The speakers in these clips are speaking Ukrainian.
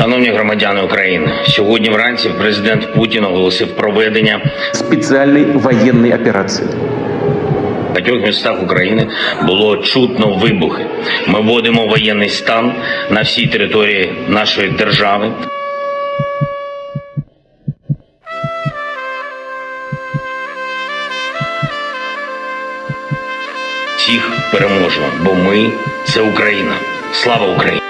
Шановні громадяни України, сьогодні вранці президент Путін оголосив проведення специальной военной операции. в багатьох містах України було чутно вибухи. Ми вводимо воєнний стан на всій території нашої держави. Всіх переможемо, бо ми це Україна. Слава Україні!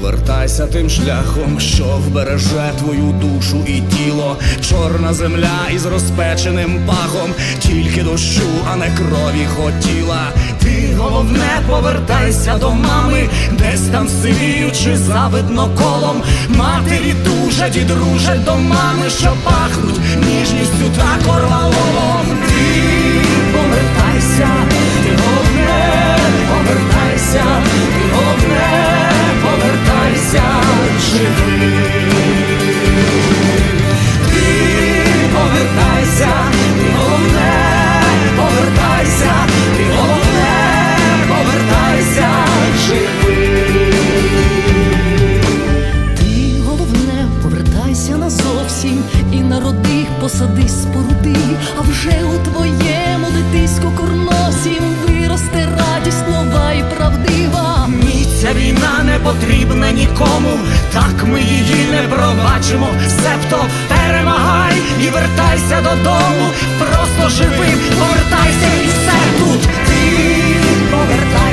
повертайся тим шляхом, що вбереже твою душу і тіло, чорна земля із розпеченим пахом, тільки дощу, а не крові хотіла. Ти головне, повертайся до мами, десь там сивіючи завидно колом. Матері дужать і дружать до мами, що пахнуть ніжністю та корвалолом. Ти посади споруди, а вже у твоєму дитиську курносім виросте радість нова і правдива. Ні, ця війна не потрібна нікому, так ми її не пробачимо. Себто перемагай і вертайся додому, просто живим, повертайся і все тут. Ти повертайся,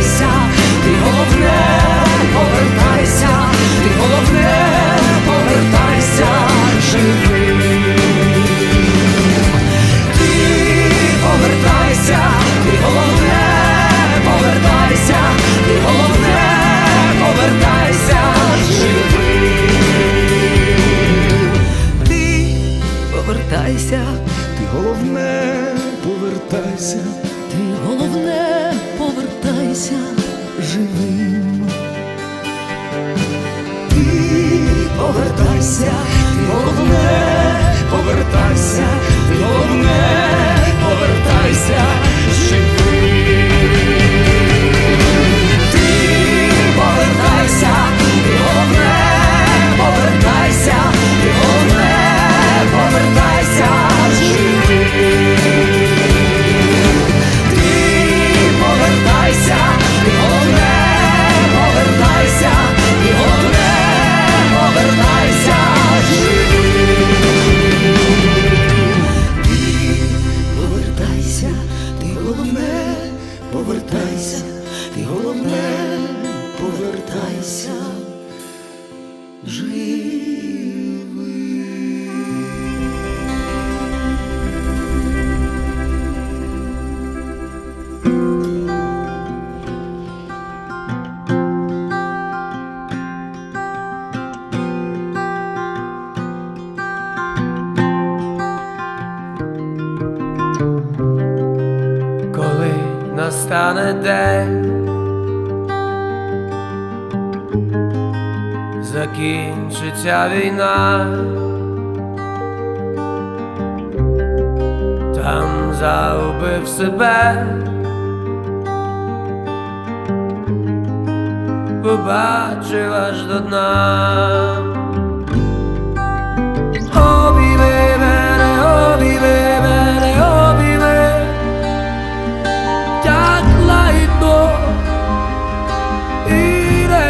повертайся. ти головне, повертайся живим. Ти повертайся, ти головне, ти головне, повертайся. Настане день, закінчиться війна, там загубив себе, побачив аж до дна.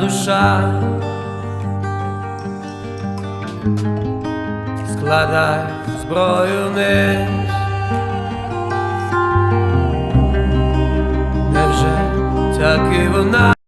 душа, складай зброю ниж, невже так і вона.